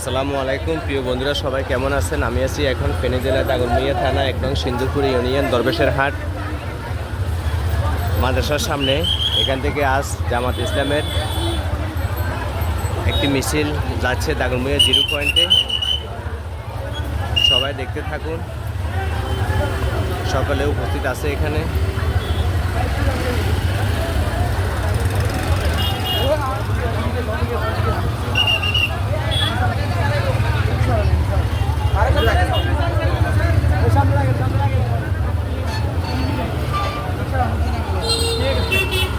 আসসালামু আলাইকুম, প্রিয় বন্ধুরা, সবাই কেমন আছেন? আমি আছি এখন ফেনী জেলার দাগনমিয়া থানা, একদম সিন্ধুপুর ইউনিয়ন, দরবেশের হাট, মাদ্রাসার সামনে। এখান থেকে আজ জামাত ইসলামের একটি মিছিল যাচ্ছে দাগনমিয়া জিরো পয়েন্টে। সবাই দেখতে থাকুন। সকালে উপস্থিত আছে এখানে। ঠিক আছে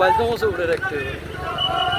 মোবাইল তো উঠে রাখতে হবে।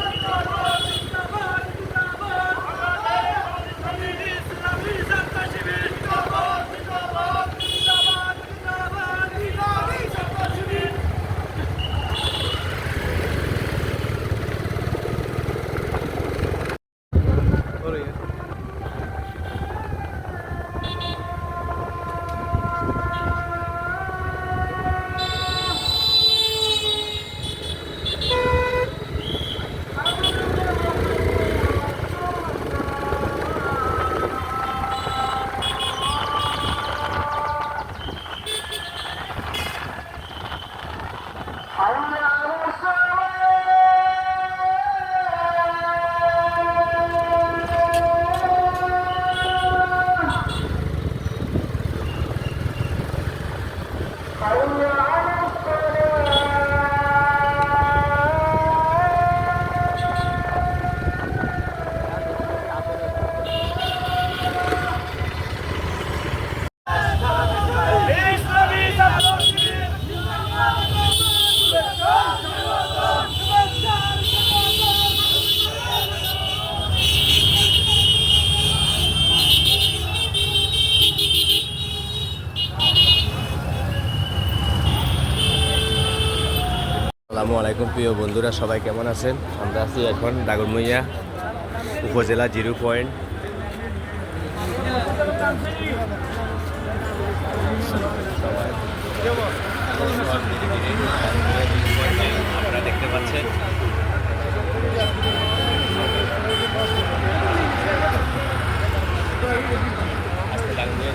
আসসালামু আলাইকুম, প্রিয় বন্ধুরা, সবাই কেমন আছেন? আমরা আছি এখন দাগরমইয়া উপজেলা জিরো পয়েন্ট। আপনারা দেখতে পাচ্ছেন।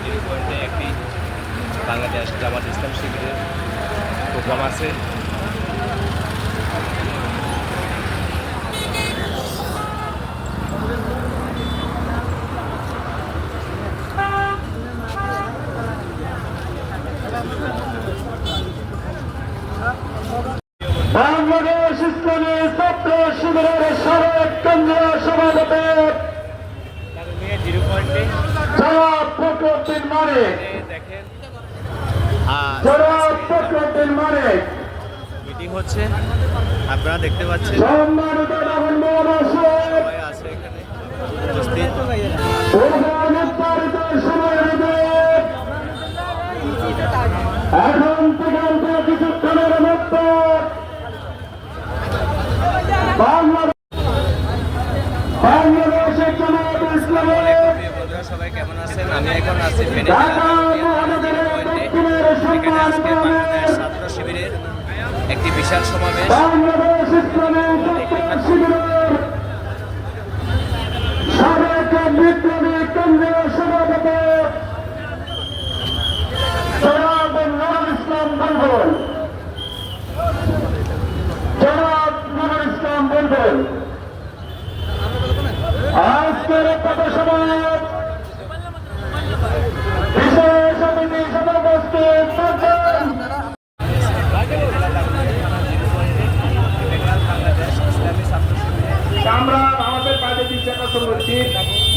জিরো একটি বাংলাদেশ জামাত ইসলাম শিবিরের প্রোগ্রাম আছে। বাংলাদেশ ইসলামী ছাত্র শিবিরের সাবেক কেন্দ্রীয় সভাপতি। দাগরমইয়া জিরো পয়েন্টে জনাব ফখরুদ্দিন মানিক। জনাব ফখরুদ্দিন মানিক। মিটিং হচ্ছে আপনারা দেখতে পাচ্ছেন। সম্মানিত নবীন আছে এখানে উপস্থিত। থেকে কিছুক্ষণের মধ্যে বাংলাদেশ বাংলাদেশের জামাত ইসলামের প্রিয় বন্ধুরা সবাই কেমন আছেন আমি এখন আছি এখানে আজকে বাংলাদেশ ছাত্র শিবিরের একটি বিশাল সমাবেশ সভাপতি ইসলাম বুলবুল আজকের পথসভা বিশেষ অতিথি সভাপতি থাকবেন। আমরা আমাদের কাজে চিন্তা করছি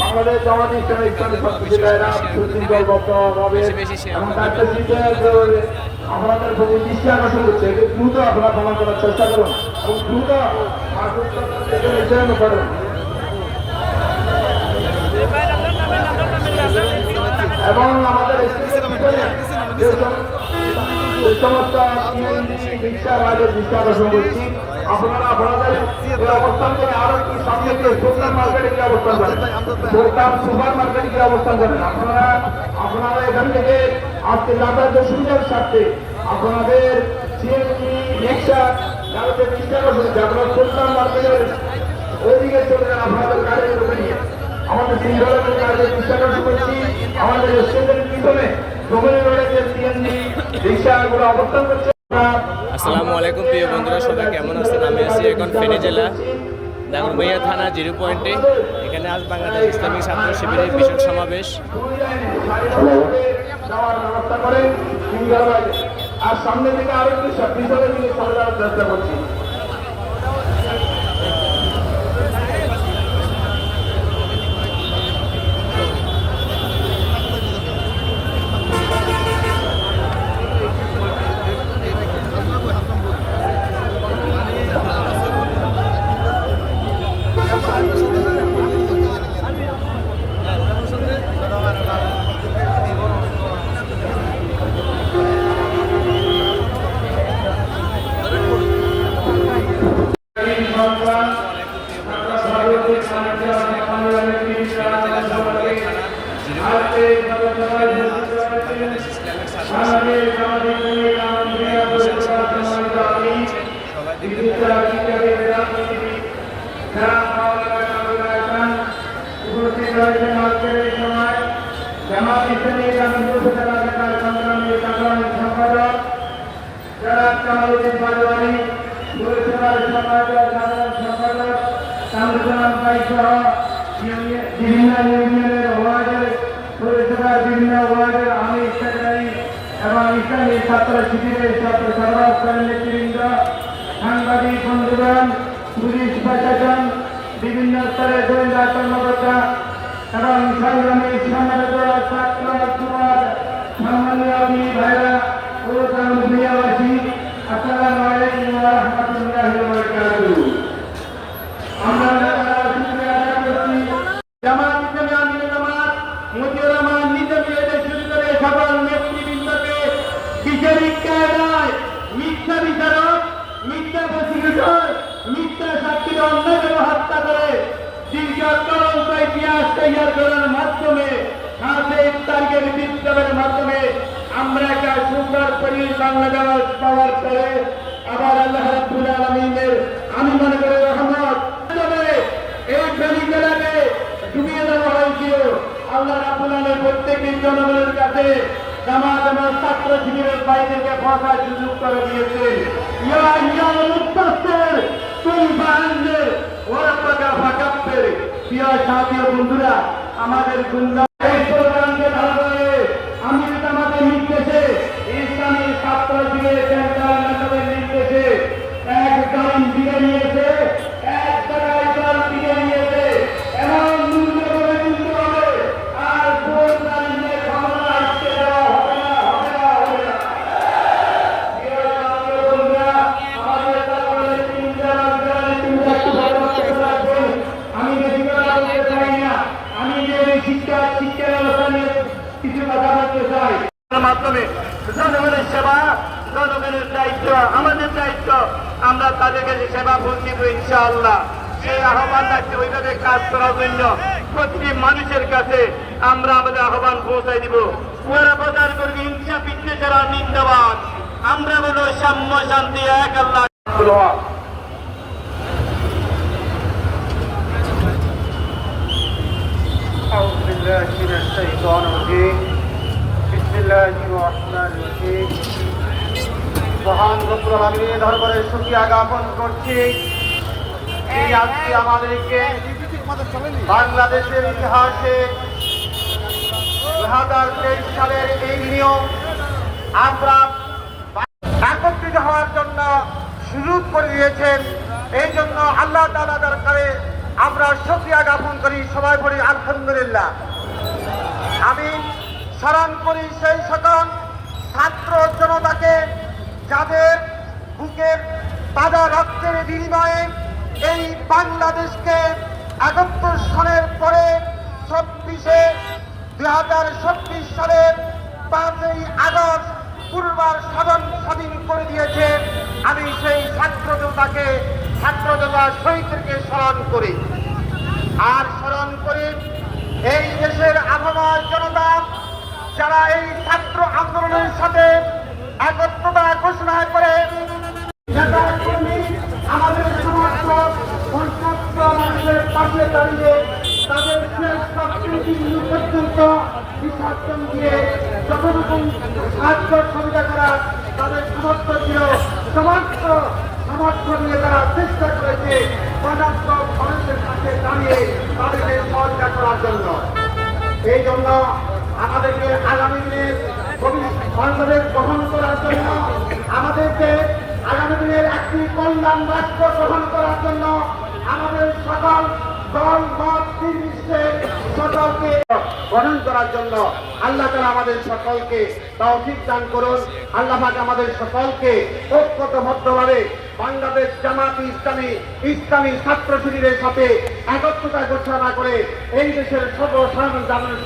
বাংলাদেশ জামাত ইসলামী ইসলামী সংস্কৃতিরা সুশৃঙ্খলবদ্ধভাবে এবং তাদের দিকে আপনাদের প্রতি দৃষ্টি আকর্ষণ করছে এটি দ্রুত আপনারা প্রমাণ করার চেষ্টা করুন এবং দ্রুত করুন এবং আমাদের যে সম- সমস্ত দৃষ্টি আকর্ষণ করছি আপনারা আপনাদের এই অবস্থান থেকে আরও কি গিয়ে সুলতান মার্কেটে গিয়ে অবস্থান করেন। সুলতান সুপার মার্কেটে গিয়ে অবস্থান করেন। আপনারা আপনারা আপনাদের আমাদের সিঙ্গলের কাজে আকর্ষণ করছি। আমাদের স্টেশনের অবস্থান করছে। আসসালামু আলাইকুম, প্রিয় বন্ধুরা, সবাই কেমন আছেন? আমি আছি এখন ফেনী জেলা নাগরমাইয়া থানা জিরো পয়েন্টে এখানে আজ বাংলাদেশ ইসলামিক ছাত্র শিবিরের বিশাল সমাবেশ। আর সামনে থেকে আরও একটু চেষ্টা করছি। বিভিন্ন ইউনিয়নের ওয়ার্ডের পৌরসভার বিভিন্ন ওয়ার্ডের আমি সেক্রেটারি এবং ইসলামী ছাত্র শিবিরের ছাত্র সর্বস্তরের সাংবাদিক বন্ধুগণ পুলিশ প্রশাসন বিভিন্ন স্তরের গোয়েন্দা কর্মকর্তা এবং সংগ্রামী ছাত্র যুবক সম্মানীয় ইতিহাস তৈরি করার মাধ্যমে সাথে ইফতারকের বিপ্লবের মাধ্যমে আমরা একটা সুন্দর পরিবেশ বাংলা দেওয়ার পাওয়ার পরে আবার আল্লাহ রাব্বুল আলামিনের, আমি মনে করি রহমত। এই ফেনী জেলাকে ডুবিয়ে দেওয়া হয়েছিল। আল্লাহ রাব্বুল আলামিন প্রত্যেকটি জনগণের কাছে জামাত এবং ছাত্র শিবিরের বাইরেকে ফসার সুযোগ করে দিয়েছেন। ইয়া ইয়া মুত্তাসির তুম বাহান্নের ওরাব্বাকা ফাকাব্বির প্রিয় সাথী বন্ধুরা আমাদের গুন্ডা সাম্য শান্তি এক আল্লাহ أعوذ بالله من الشيطان الرجيم بسم الله الرحمن الرحيم মহান রব্বুল আলামিনের দরবারে শুকরিয়া জ্ঞাপন করছি এই আজকে আমাদেরকে বাংলাদেশের ইতিহাসে দুই হাজার তেইশ সালের এই নিয়ম আমরা একত্রিত হওয়ার জন্য সুযোগ করে দিয়েছেন। এই জন্য আল্লাহ তালা দরকারে আমরা শুক্রিয়া জ্ঞাপন করি, সবাই বলি আলহামদুলিল্লাহ। আমি স্মরণ করি সেই সকল ছাত্র জনতাকে যাদের বুকের তাজা রক্তের বিনিময়ে এই বাংলাদেশকে একাত্তর সালের পরে চব্বিশে দুই হাজার চব্বিশ সালের পাঁচই আগস্ট পূর্বার স্বাধীন স্বাধীন করে দিয়েছে। আমি সেই ছাত্র জনতাকে, ছাত্র জনতা শহীদদেরকে স্মরণ করি। আর স্মরণ করি এই দেশের আবহাওয়ার জনতা, যারা এই ছাত্র আন্দোলনের সাথে একত্রতা ঘোষণা করে। আমাদের সংশ্লিষ্ট মানুষের পাশে দাঁড়িয়ে তাদের শেষ দিন পর্যন্ত বিসর্জন দিয়ে যতটুকু সাহায্য সুবিধা করা তাদের সমস্ত ছিল, সমস্ত সামর্থ্য নিয়ে তারা চেষ্টা করেছে কাছে দাঁড়িয়ে তাদেরকে সহযোগিতা করার জন্য। এই জন্য আমাদেরকে আগামী দিনের বাংলাদেশ গ্রহণ করার জন্য, আমাদেরকে আগামী দিনের একটি কল্যাণ রাষ্ট্র গ্রহণ করার জন্য আমাদের সকল দল, মত সকলকে গ্রহণ করার জন্য আল্লাহ তালা আমাদের সকলকে তৌফিক দান করুন। আল্লাহ পাক আমাদের সকলকে ঐক্যবদ্ধভাবে বাংলাদেশ জামাতি ইসলামী ইসলামী ছাত্র শিবিরের সাথে একত্রতা ঘোষণা করে এই দেশের সর্বসাধারণ